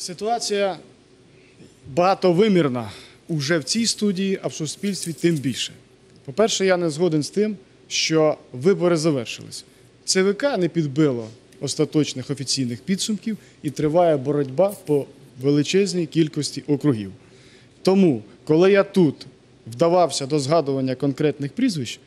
Ситуація багатовимірна уже в цій студії, а в суспільстві тим більше. По-перше, я не згоден з тим, що вибори завершились. ЦВК не підбило остаточних офіційних підсумків і триває боротьба по величезній кількості округів. Тому, коли я тут вдавався до згадування конкретних прізвищ,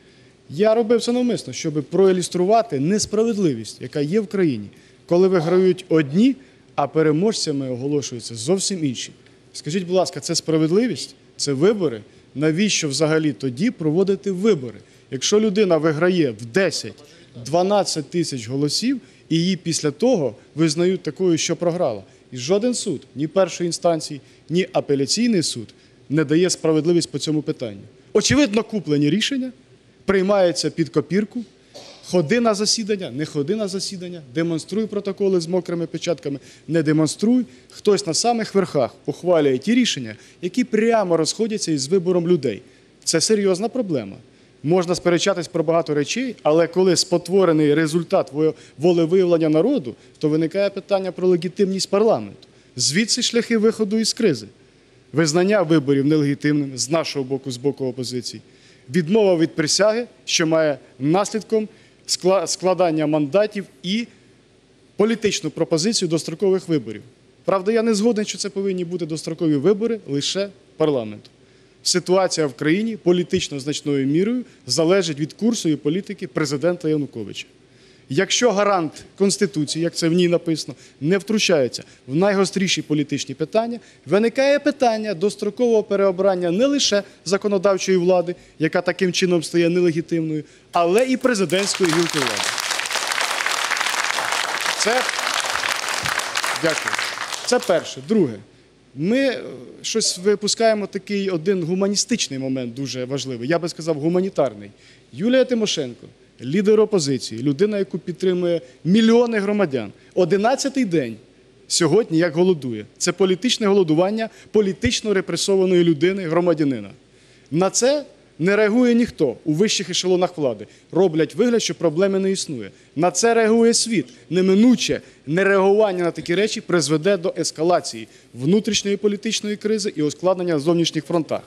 я робив це навмисно, щоб проілюструвати несправедливість, яка є в країні, коли виграють одні, а переможцями оголошуються зовсім інші. Скажіть, будь ласка, це справедливість? Це вибори? Навіщо взагалі тоді проводити вибори? Якщо людина виграє в 10-12 тисяч голосів, і її після того визнають такою, що програла. І жоден суд, ні першої інстанції, ні апеляційний суд не дає справедливість по цьому питанню. Очевидно, куплені рішення приймаються під копірку. Ходи на засідання, не ходи на засідання, демонструй протоколи з мокрими печатками, не демонструй. Хтось на самих верхах ухвалює ті рішення, які прямо розходяться із вибором людей. Це серйозна проблема. Можна сперечатись про багато речей, але коли спотворений результат волевиявлення народу, то виникає питання про легітимність парламенту. Звідси шляхи виходу із кризи. Визнання виборів нелегітимними з нашого боку, з боку опозиції, відмова від присяги, що має наслідком складання мандатів і політичну пропозицію дострокових виборів. Правда, я не згоден, що це повинні бути дострокові вибори лише парламенту. Ситуація в країні політично значною мірою залежить від курсу і політики президента Януковича. Якщо гарант Конституції, як це в ній написано, не втручається в найгостріші політичні питання, виникає питання дострокового переобрання не лише законодавчої влади, яка таким чином стає нелегітимною, але і президентської гілки влади. Це дякую. Це перше. Друге, ми е, щось випускаємо такий один гуманістичний момент, дуже важливий. Я би сказав, гуманітарний. Юлія Тимошенко, лідер опозиції, людина, яку підтримує мільйони громадян. Одинадцятий день сьогодні як голодує. Це політичне голодування політично репресованої людини, громадянина. На це не реагує ніхто у вищих ешелонах влади. Роблять вигляд, що проблеми не існує. На це реагує світ. Неминуче нереагування на такі речі призведе до ескалації внутрішньої політичної кризи і ускладнення на зовнішніх фронтах.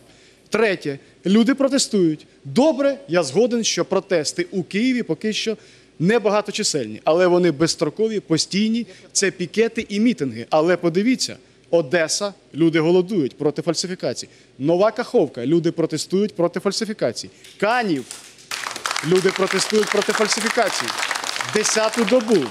Третє, люди протестують. Добре, я згоден, що протести у Києві поки що небагаточисельні, але вони безстрокові, постійні. Це пікети і мітинги. Але подивіться, Одеса, люди голодують проти фальсифікацій. Нова Каховка, люди протестують проти фальсифікацій. Канів, люди протестують проти фальсифікацій. Десяту добу.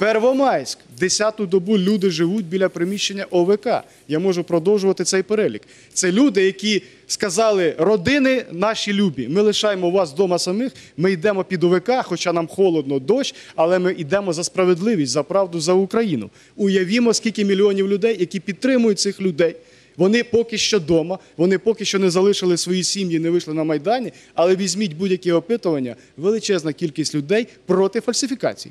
Первомайськ. Десяту добу люди живуть біля приміщення ОВК. Я можу продовжувати цей перелік. Це люди, які сказали: родини наші любі, ми лишаємо вас вдома самих, ми йдемо під ОВК, хоча нам холодно, дощ, але ми йдемо за справедливість, за правду, за Україну. Уявімо, скільки мільйонів людей, які підтримують цих людей. Вони поки що вдома, вони поки що не залишили свої сім'ї, не вийшли на Майдані, але візьміть будь-які опитування, величезна кількість людей проти фальсифікацій.